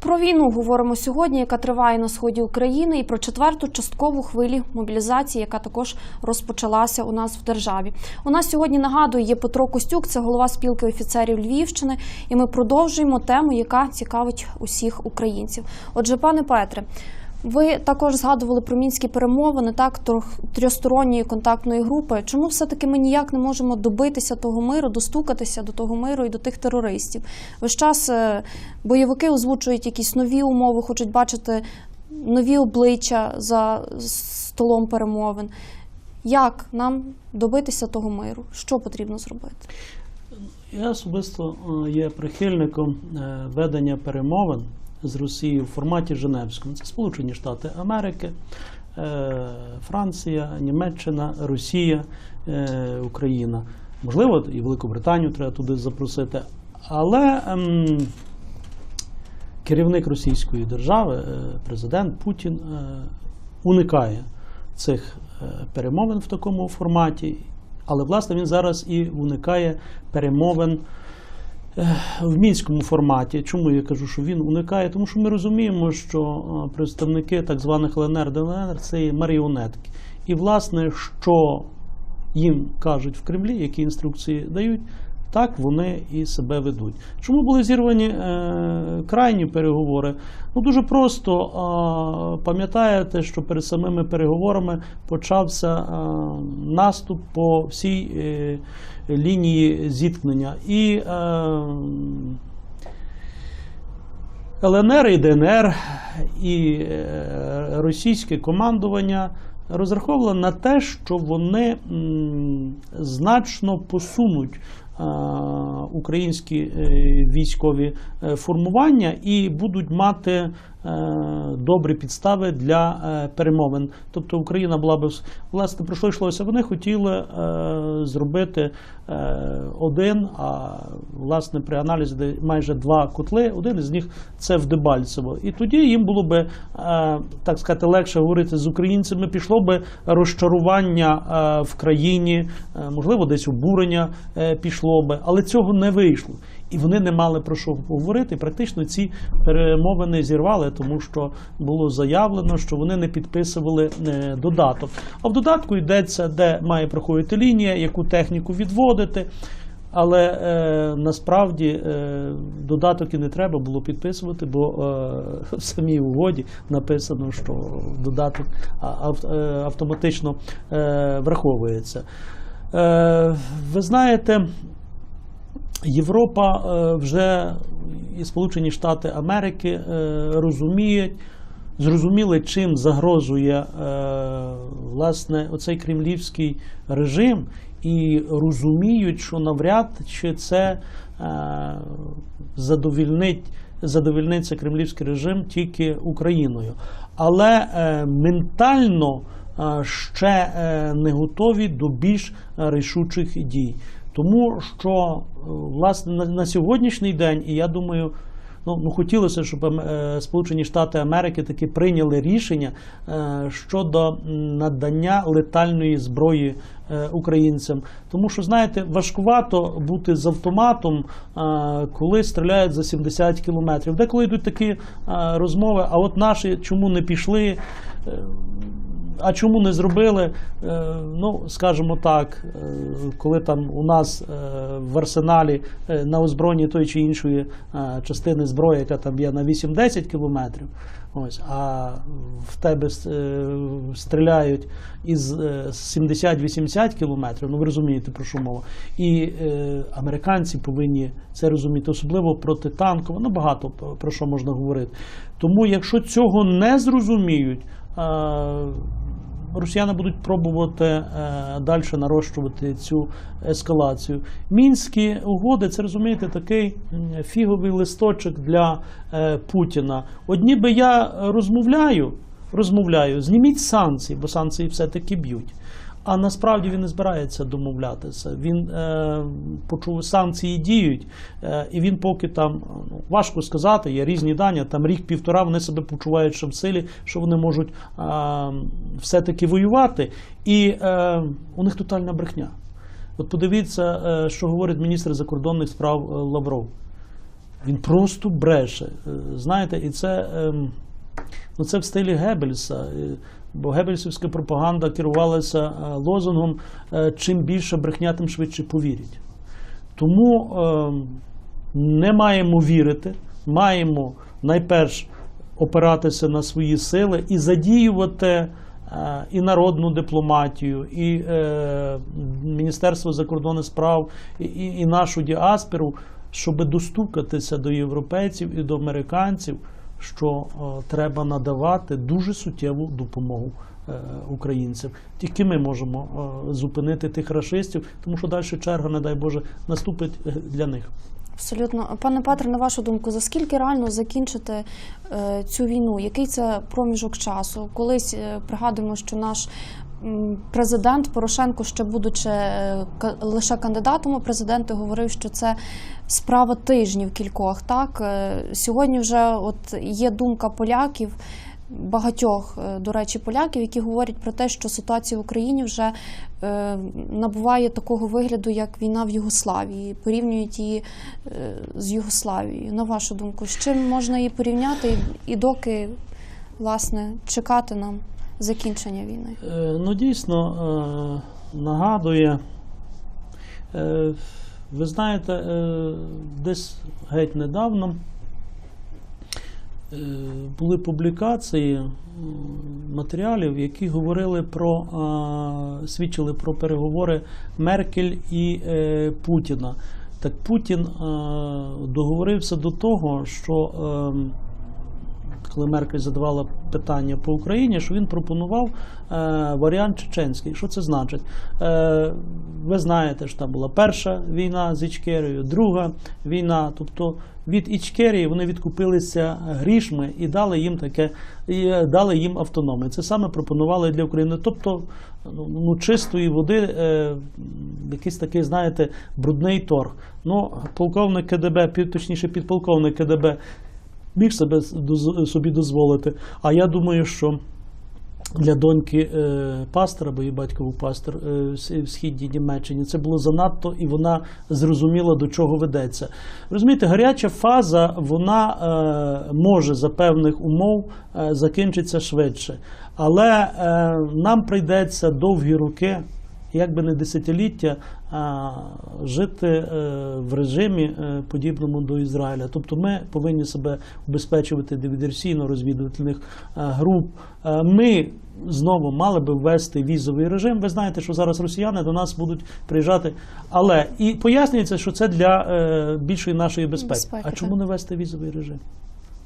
Про війну говоримо сьогодні, яка триває на сході України, і про четверту часткову хвилі мобілізації, яка також розпочалася у нас в державі. У нас сьогодні нагадую є Петро Костюк, це голова спілки офіцерів Львівщини, і ми продовжуємо тему, яка цікавить усіх українців. Отже, пане Петре. Ви також згадували про мінські перемовини, так трьох- трьохсторонньої контактної групи. Чому все-таки ми ніяк не можемо добитися того миру, достукатися до того миру і до тих терористів? Весь час е, бойовики озвучують якісь нові умови, хочуть бачити нові обличчя за столом перемовин. Як нам добитися того миру? Що потрібно зробити? Я особисто е, є прихильником е, ведення перемовин з Росією в форматі Женевському. Це Сполучені Штати Америки, е, Франція, Німеччина, Росія, е, Україна. Можливо, і Велику Британію треба туди запросити. Але ем, керівник Російської держави, е, президент Путін, е, уникає цих перемовин в такому форматі. Але власне він зараз і уникає перемовин в мінському форматі. Чому я кажу, що він уникає? Тому що ми розуміємо, що е, представники так званих ЛНР ДНР це маріонетки. І власне, що їм кажуть в Кремлі, які інструкції дають, так вони і себе ведуть. Чому були зірвані е, крайні переговори? Ну дуже просто е, пам'ятаєте, що перед самими переговорами почався е, наступ по всій е, лінії зіткнення. І е, ЛНР і ДНР і е, російське командування розраховувало на те, що вони значно посунуть українські е, військові е, формування і будуть мати е, добрі підстави для е, перемовин. Тобто Україна була би власне про що йшлося? Вони хотіли е, зробити е, один, а власне при аналізі майже два котли. Один із них це в Дебальцево. І тоді їм було би е, так сказати легше говорити з українцями. Пішло би розчарування е, в країні, е, можливо, десь обурення е, пішло би, але цього не вийшло. І вони не мали про що говорити. Практично ці перемовини зірвали, тому що було заявлено, що вони не підписували е, додаток. А в додатку йдеться, де має проходити лінія, яку техніку відводити. Але е, насправді е, додаток і не треба було підписувати, бо е, в самій угоді написано, що додаток ав- е, автоматично е, враховується. Е, ви знаєте, Європа е, вже і Сполучені Штати Америки е, розуміють, зрозуміли, чим загрожує е, власне оцей кремлівський режим, і розуміють, що навряд чи це задовільнить. Задовільниться кремлівський режим тільки Україною, але ментально ще не готові до більш рішучих дій. Тому що е, власне на, на сьогоднішній день, і я думаю, ну, ну хотілося, щоб е, Сполучені Штати Америки таки прийняли рішення е, щодо надання летальної зброї е, українцям. Тому що, знаєте, важкувато бути з автоматом, е, коли стріляють за 70 кілометрів. Деколи йдуть такі е, розмови, а от наші чому не пішли? Е, а чому не зробили? Е, Ну, скажімо так, е, коли там у нас е, в арсеналі на озброєнні тої чи іншої частини зброї, яка там є на 8-10 кілометрів, ось, а в тебе стріляють із е, 70-80 кілометрів, ну ви розумієте про що мова. І американці повинні це розуміти, особливо протитанково, ну багато про що можна говорити. Тому, якщо цього не зрозуміють, росіяни будуть пробувати е, далі нарощувати цю ескалацію. Мінські угоди це розумієте такий фіговий листочок для е, Путіна. Одні би я розмовляю, розмовляю, зніміть санкції, бо санкції все-таки б'ють. А насправді він не збирається домовлятися. Він е, почув санкції діють, е, і він поки там ну, важко сказати, є різні дані. Там рік-півтора вони себе почувають, що в силі, що вони можуть е, все-таки воювати. І е, у них тотальна брехня. От подивіться, е, що говорить міністр закордонних справ е, Лавров. Він просто бреше. Е, Знаєте, і це, ем, ну, це в стилі Геббельса. Бо Геббельсівська пропаганда керувалася е, лозунгом е, чим більше брехня, тим швидше повірять. Тому ем, не маємо вірити, маємо найперш опиратися на свої сили і задіювати е, і народну дипломатію, і е, Міністерство закордонних справ, і, і нашу діаспору, щоб достукатися до європейців і до американців, що е, треба надавати дуже суттєву допомогу е, українцям. Тільки ми можемо е, зупинити тих рашистів, тому що далі черга, не дай Боже, наступить для них. Абсолютно, пане Петре, на вашу думку, за скільки реально закінчити цю війну? Який це проміжок часу? Колись е, пригадуємо, що наш президент Порошенко, ще будучи е, лише кандидатом у президенти, говорив, що це справа тижнів кількох. Так Е, сьогодні вже от є думка поляків. Багатьох, е, до речі, поляків, які говорять про те, що ситуація в Україні вже набуває такого вигляду, як війна в Югославії, порівнюють її з Югославією. На вашу думку, з чим можна її порівняти, і доки власне чекати нам закінчення війни? Е, Ну, дійсно, е, нагадує, е, ви знаєте, десь геть недавно були публікації матеріалів, які говорили про, свідчили про переговори Меркель і Путіна. Так Путін договорився до того, що е, коли Меркель задавала питання по Україні, що він пропонував е, варіант чеченський. Що це значить? Е, ви знаєте, що там була перша війна з Ічкерією, друга війна. Тобто від Ічкерії вони відкупилися грішми і дали їм таке, і е, дали їм автономію. Це саме пропонували для України. Тобто ну, ну, чистої води, е, якийсь такий, знаєте, брудний торг. Ну, полковник КДБ, точніше, підполковник КДБ міг себе собі дозволити. А я думаю, що для доньки е, пастора, бо її батько був пастор е, в східній Німеччині, це було занадто, і вона зрозуміла, до чого ведеться. Розумієте, гаряча фаза вона е, може за певних умов закінчитися швидше. Але нам прийдеться довгі роки як би не десятиліття а, жити е, в режимі е, подібному до Ізраїля. Тобто ми повинні себе убезпечувати від диверсійно-розвідувальних е, груп. Ми знову мали би ввести візовий режим. Ви знаєте, що зараз росіяни до нас будуть приїжджати. Але і пояснюється, що це для більшої нашої безпеки. Безпеки, а чому не ввести візовий режим?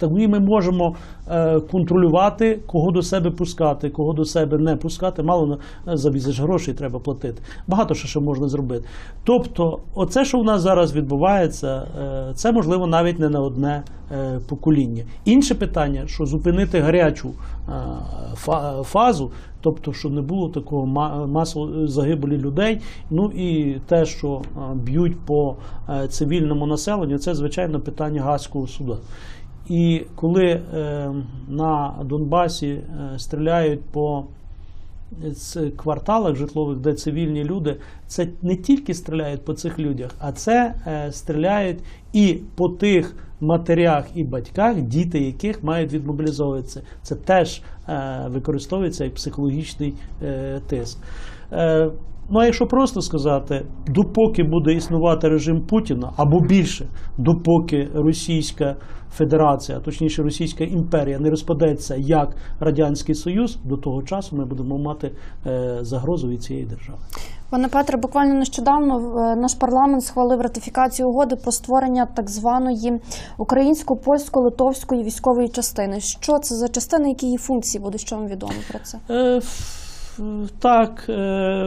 Тоді ми можемо е, контролювати, кого до себе пускати, кого до себе не пускати. Мало на за ж грошей треба платити. Багато що ще можна зробити. Тобто, оце, що в нас зараз відбувається, е, це можливо навіть не на одне е, покоління. Інше питання, що зупинити гарячу е, фазу, тобто, щоб не було такого ма- масової загибелі людей. Ну і те, що е, б'ють по е, цивільному населенню, це звичайно питання Гаазького суду. І коли е, на Донбасі е, стріляють по кварталах житлових, де цивільні люди, це не тільки стріляють по цих людях, а це е, стріляють і по тих матерях і батьках, діти яких мають відмобілізовуватися. Це теж використовується як психологічний тиск. Е, Ну, а якщо просто сказати, допоки буде існувати режим Путіна, або більше, допоки Російська Федерація, а точніше Російська імперія не розпадеться як Радянський Союз, до того часу ми будемо мати е, загрозу від цієї держави. Пане Петре, буквально нещодавно е, наш парламент схвалив ратифікацію угоди про створення так званої українсько-польсько-литовської військової частини. Що це за частина, які її функції будуть? Що вам відомо про це? Так, е,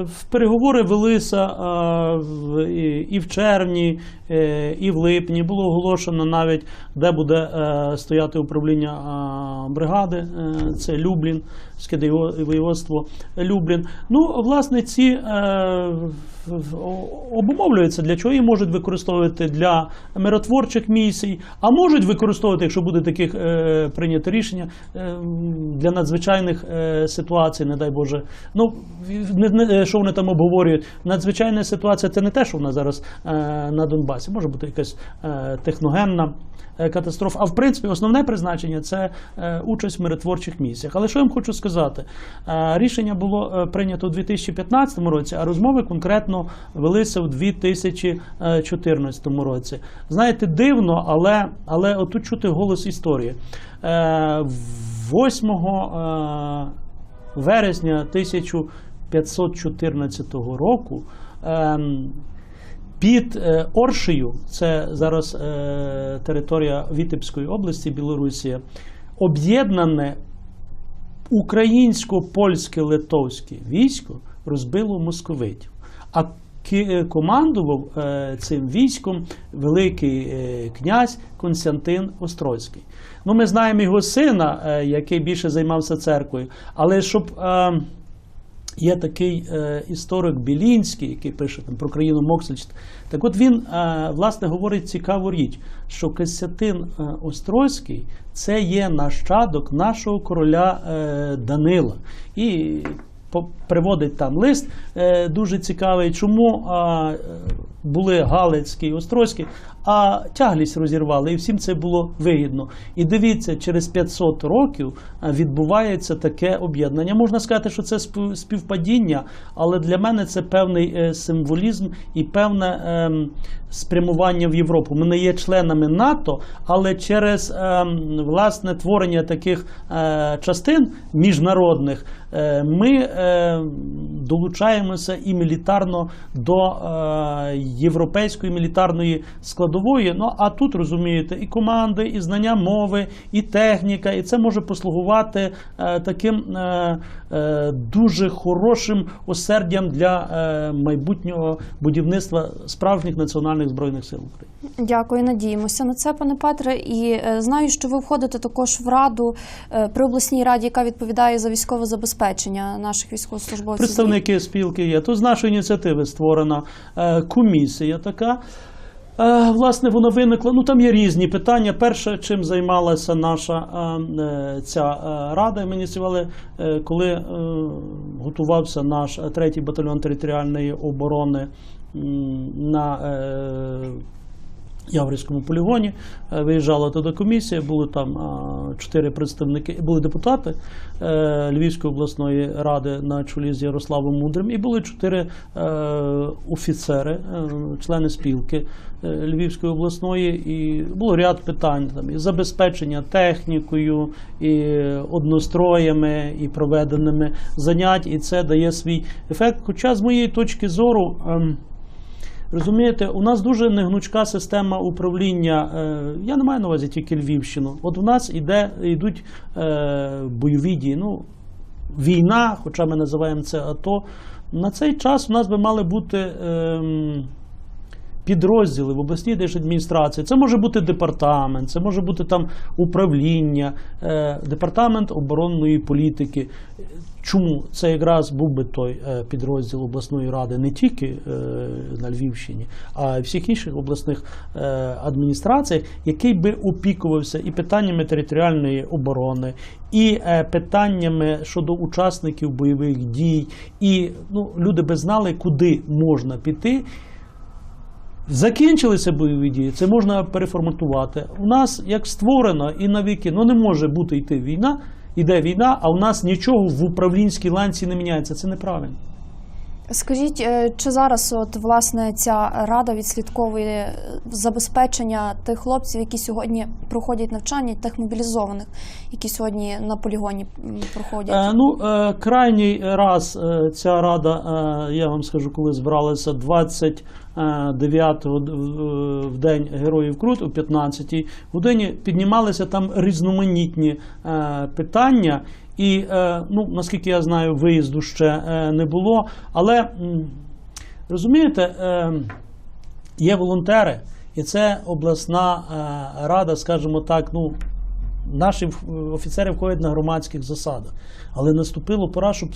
в переговори велися е, і- в червні, е, і в липні. Було оголошено навіть, де буде стояти управління бригади. Це Люблін, воєводство Люблін. Ну, власне, ці обумовлюються, для чого її можуть використовувати для миротворчих місій, а можуть використовувати, якщо буде таких прийнято рішення, для надзвичайних ситуацій, не дай Боже. Ну, не, не, що вони там обговорюють. Надзвичайна ситуація це не те, що в нас зараз е, на Донбасі. Може бути якась е, техногенна е, катастрофа. А в принципі, основне призначення це е, участь в миротворчих місіях. Але що я вам хочу сказати? Е, рішення було е, прийнято у 2015 році, а розмови конкретно велися у 2014 році. Знаєте, дивно, але, але отут чути голос історії. Е, 8 е, вересня 1514 року. ем, під е, Оршею, це зараз е, територія Вітебської області, Білорусія, об'єднане українсько-польське литовське військо розбило московитів. А е, командував цим військом великий князь Константин Острозький. Ну, ми знаємо його сина, е, який більше займався церквою, але щоб. Е, Є такий е, історик Білінський, який пише там про країну Моксельщ. Так от він власне говорить цікаву річ, що Костянтин е, Острозький це є нащадок нашого короля Данила. І приводить там лист дуже цікавий, чому були Галицький і Острозький, а тяглість розірвали, і всім це було вигідно. І дивіться, через 500 років відбувається таке об'єднання. Можна сказати, що це спів- співпадіння, але для мене це певний е, символізм і певне ем, спрямування в Європу. Ми не є членами НАТО, але через ем, власне творення таких е, частин міжнародних е, ми долучаємося і мілітарно до європейської мілітарної складової. Ну а тут розумієте, і команди, і знання мови, і техніка, і це може послугувати е, таким е, е, дуже хорошим осердям для е, майбутнього будівництва справжніх національних збройних сил України. Дякую, надіємося на це, пане Петре. І е, знаю, що ви входите також в раду е, при обласній раді, яка відповідає за військове забезпечення наших військовослужбовців. Представники спілки є. То з нашої ініціативи створена е, комісія така. Е, Власне, воно виникло. Ну там є різні питання. Перше, чим займалася наша е, е, ця рада, ми ініціювали, е, коли готувався наш третій батальйон територіальної оборони на Яврівському полігоні. Е, Виїжджала туди комісія, були там чотири представники, були депутати е, Львівської обласної ради на чолі з Ярославом Мудрим, і були чотири е, офіцери, е, члени спілки е, Львівської обласної, і було ряд питань там і забезпечення технікою, і одностроями, і проведеними занять, і це дає свій ефект. Хоча з моєї точки зору. Ем, Розумієте, у нас дуже негнучка система управління. Е, Я не маю на увазі тільки Львівщину. От у нас іде, йдуть е, бойові дії. Ну, війна, хоча ми називаємо це АТО. На цей час у нас би мали бути. Підрозділи в обласній держадміністрації. Це може бути департамент, це може бути там управління, е, департамент оборонної політики. Чому це якраз був би той е, підрозділ обласної ради не тільки е, на Львівщині, а й всіх інших обласних адміністраціях, який би опікувався і питаннями територіальної оборони, і питаннями щодо учасників бойових дій, і ну, люди би знали, куди можна піти. Закінчилися бойові дії, це можна переформатувати. У нас як створено і навіки, ну не може бути йти війна, іде війна, а у нас нічого в управлінській ланці не міняється. Це неправильно. Скажіть, е, чи зараз от власне ця рада відслідковує е, забезпечення тих хлопців, які сьогодні проходять навчання, тих мобілізованих, які сьогодні на полігоні проходять? Е, ну, е, крайній раз е, ця рада, е, я вам скажу, коли збиралася 29-го в- в день Героїв Крут о 15-й годині, піднімалися там різноманітні е, питання. І, е, ну, наскільки я знаю, виїзду ще е, не було. Але розумієте, е, є волонтери, І це обласна рада, скажімо так, ну. Наші офіцери входять на громадських засадах, але наступило пора, щоб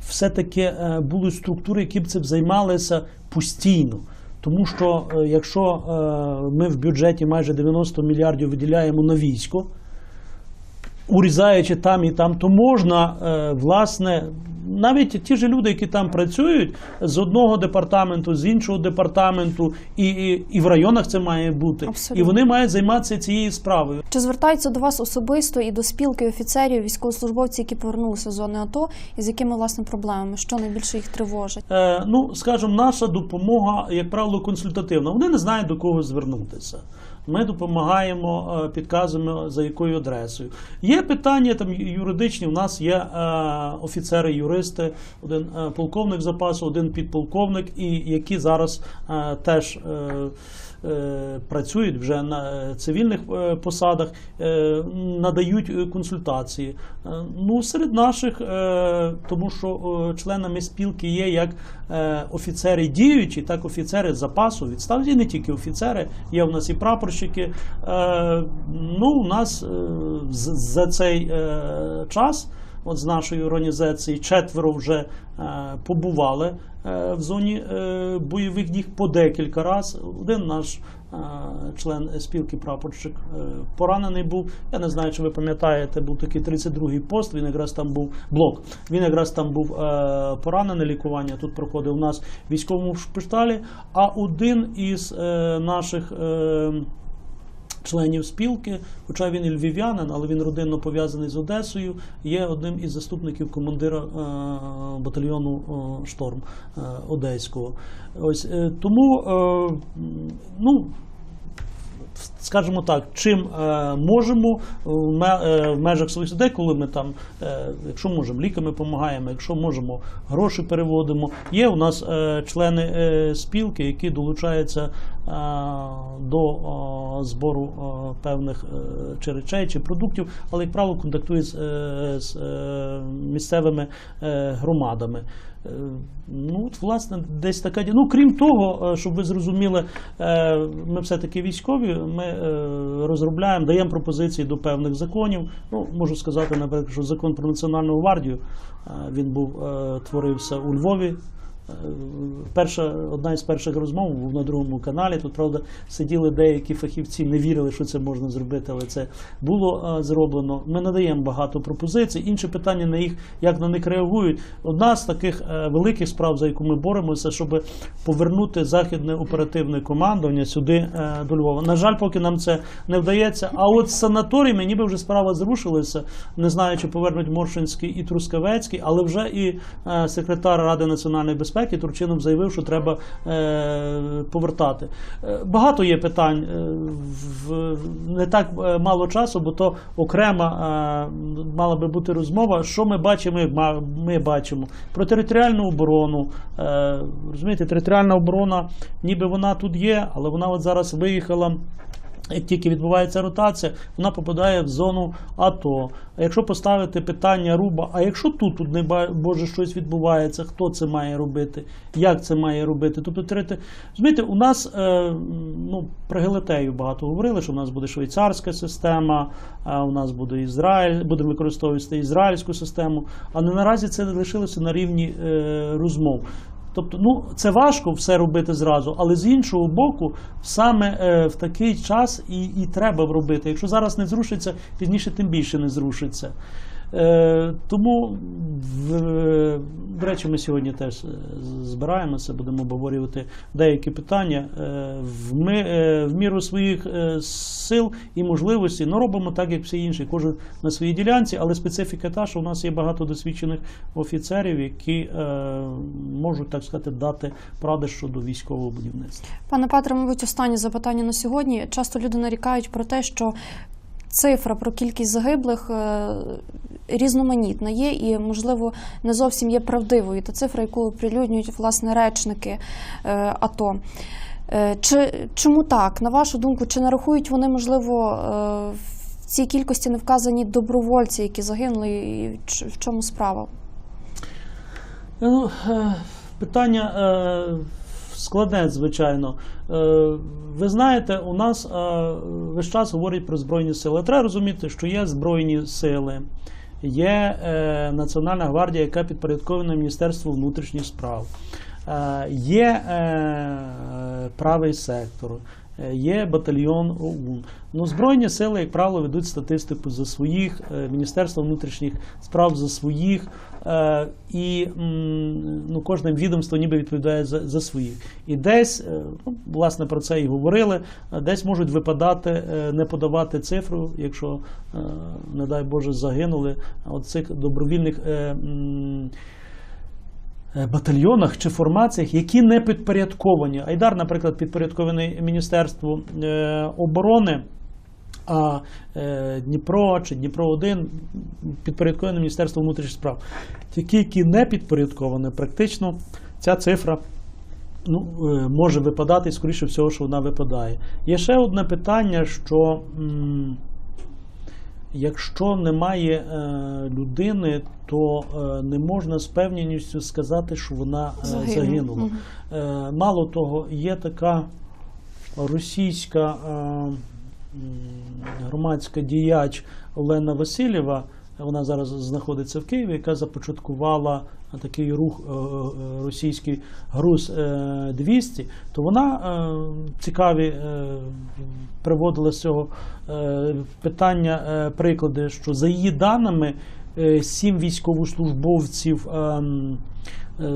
все-таки були структури, які б цим займалися постійно. Тому що якщо ми в бюджеті майже 90 мільярдів виділяємо на військо, урізаючи там і там, то можна, е, власне, навіть ті ж люди, які там працюють з одного департаменту, з іншого департаменту, і, і, і в районах це має бути. Абсолютно. І вони мають займатися цією справою. Чи звертаються до вас особисто і до спілки офіцерів, військовослужбовців, які повернулися з зони АТО, і з якими власне проблемами? Що найбільше їх тривожить? Е, ну, скажімо, наша допомога, як правило, консультативна. Вони не знають до кого звернутися. Ми допомагаємо, е, підказуємо за якою адресою. Є питання там юридичні. У нас є е, офіцери, юристи, один е, полковник запасу, один підполковник, і які зараз е, теж. Е, Працюють вже на е, цивільних е, посадах, надають консультації. Ну, серед наших, тому що членами спілки є як офіцери діючі, так офіцери запасу відставці, не тільки офіцери, є у нас і прапорщики. Ну, у нас за цей час. От з нашої організації четверо вже е, побували е, в зоні е, бойових дій по декілька разів. Один наш член спілки прапорщик поранений був. Я не знаю, чи ви пам'ятаєте, був такий 32-й пост. Він якраз там був блок. Він якраз там був поранений лікування. Тут проходив у нас в військовому шпиталі. А один із наших. Членів спілки, хоча він і львів'янин, але він родинно пов'язаний з Одесою, є одним із заступників командира е, батальйону е, Шторм е, Одеського. Ось тому, ну. Скажімо так, чим е, можемо ме- е, в межах своїх людей, коли ми там, е, якщо можемо, ліками допомагаємо, якщо можемо, гроші переводимо. Є у нас е, члени е, спілки, які долучаються е, до е, збору е, певних е, чи речей чи продуктів, але як правило контактують з, е, з е, місцевими е, громадами. Е, Ну, власне, десь така. Ну, крім того, е, щоб ви зрозуміли, е, ми все-таки військові, ми розробляємо, даємо пропозиції до певних законів. Ну, можу сказати, наприклад, що закон про національну гвардію він був творився у Львові. Е, Перша, одна із перших розмов був на другому каналі. Тут, правда, сиділи деякі фахівці, не вірили, що це можна зробити, але це було е, зроблено. Ми надаємо багато пропозицій. Інше питання на їх, як на них реагують. Одна з таких е, великих справ, за яку ми боремося, щоб повернути західне оперативне командування сюди до Львова. На жаль, поки нам це не вдається. А от з санаторіями ніби вже справа зрушилася. Не знаю, чи повернуть Моршинський і Трускавецький, але вже і секретар Ради національної безпеки Турчинов заявив, що треба е, повертати. Е, Багато є питань, е, в, не так мало часу, бо то окрема мала би бути розмова. Що ми бачимо? Ми бачимо про територіальну оборону. Розумієте, територіальна оборона, ніби вона тут є, але вона от зараз виїхала. Як тільки відбувається ротація, вона попадає в зону АТО. А якщо поставити питання руба, а якщо тут, тут не боже щось відбувається, хто це має робити, як це має робити? Тобто, трети- розумієте, у нас е, ну, про Гелетею багато говорили, що у нас буде швейцарська система, а у нас буде Ізраїль, будемо використовувати ізраїльську систему. Але наразі це лишилося на рівні е, розмов. Тобто, ну це важко все робити зразу, але з іншого боку, саме е, в такий час і, і треба робити. Якщо зараз не зрушиться, пізніше тим більше не зрушиться. Е, тому, до речі, ми сьогодні теж е, збираємося, будемо обговорювати деякі питання. Е, в, ми, в міру своїх сил і можливостей ну, робимо так, як всі інші, кожен на своїй ділянці, але специфіка та, що у нас є багато досвідчених офіцерів, які можуть так сказати дати поради щодо військового будівництва. Пане Петре, мабуть, останнє запитання на сьогодні. Часто люди нарікають про те, що цифра про кількість загиблих е, різноманітна є і, можливо, не зовсім є правдивою. Та цифра, яку оприлюднюють власне речники е, АТО. Е, Чи чому так? На вашу думку, чи не рахують вони, можливо, в цій кількості не вказані добровольці, які загинули, і в чому справа? Ну, питання складне, звичайно. Е, Ви знаєте, у нас е, весь час говорять про Збройні сили. Треба розуміти, що є Збройні сили, є е, Національна гвардія, яка підпорядкована Міністерству внутрішніх справ, є правий сектор. Є батальйон ОУН. Ну, Збройні сили, як правило, ведуть статистику за своїх, Міністерство внутрішніх справ за своїх, і м, ну, кожне відомство ніби відповідає за, за своїх. І десь, е, ну, власне, про це і говорили, е, десь можуть випадати, е, не подавати цифру, якщо, е, не дай Боже, загинули от цих добровільних. е, е, батальйонах чи формаціях, які не підпорядковані. Айдар, наприклад, підпорядкований Міністерству е, оборони. А е, Дніпро чи Дніпро 1 підпорядковане Міністерство внутрішніх справ. Ті, які не підпорядковані, практично ця цифра ну, е, може випадати, і скоріше всього, що вона випадає. Є ще одне питання, що якщо немає е, людини, то е, не можна з певністю сказати, що вона е, загинула. Е, мало того, є така російська е, громадська діяч Олена Васильєва. Вона зараз знаходиться в Києві, яка започаткувала такий рух е, е, російський груз е, 200, то вона е, цікаві е, приводила з цього е, питання е, приклади, що за її даними е, сім військовослужбовців. Е,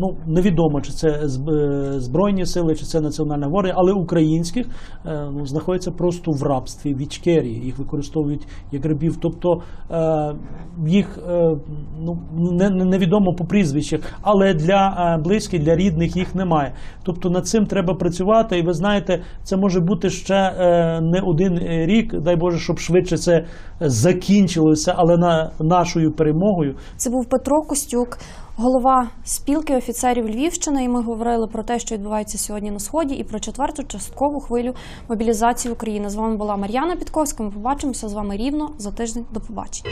Ну, невідомо, чи це е, Збройні сили, чи це Національна гвардія, але українських е, ну, знаходяться просто в рабстві, в Ічкерії. Їх використовують як рабів. Тобто їх ну, не, не- невідомо по прізвищах, але для близьких, для рідних їх немає. Тобто над цим треба працювати. І ви знаєте, це може бути ще не один рік, дай Боже, щоб швидше це закінчилося, але на нашою перемогою Це був Петро Костюк, голова спілки офіцерів Львівщини. І ми говорили про те, що відбувається сьогодні на сході, і про четверту часткову хвилю мобілізації України. З вами була Мар'яна Підковська. Ми побачимося з вами рівно за тиждень. До побачення.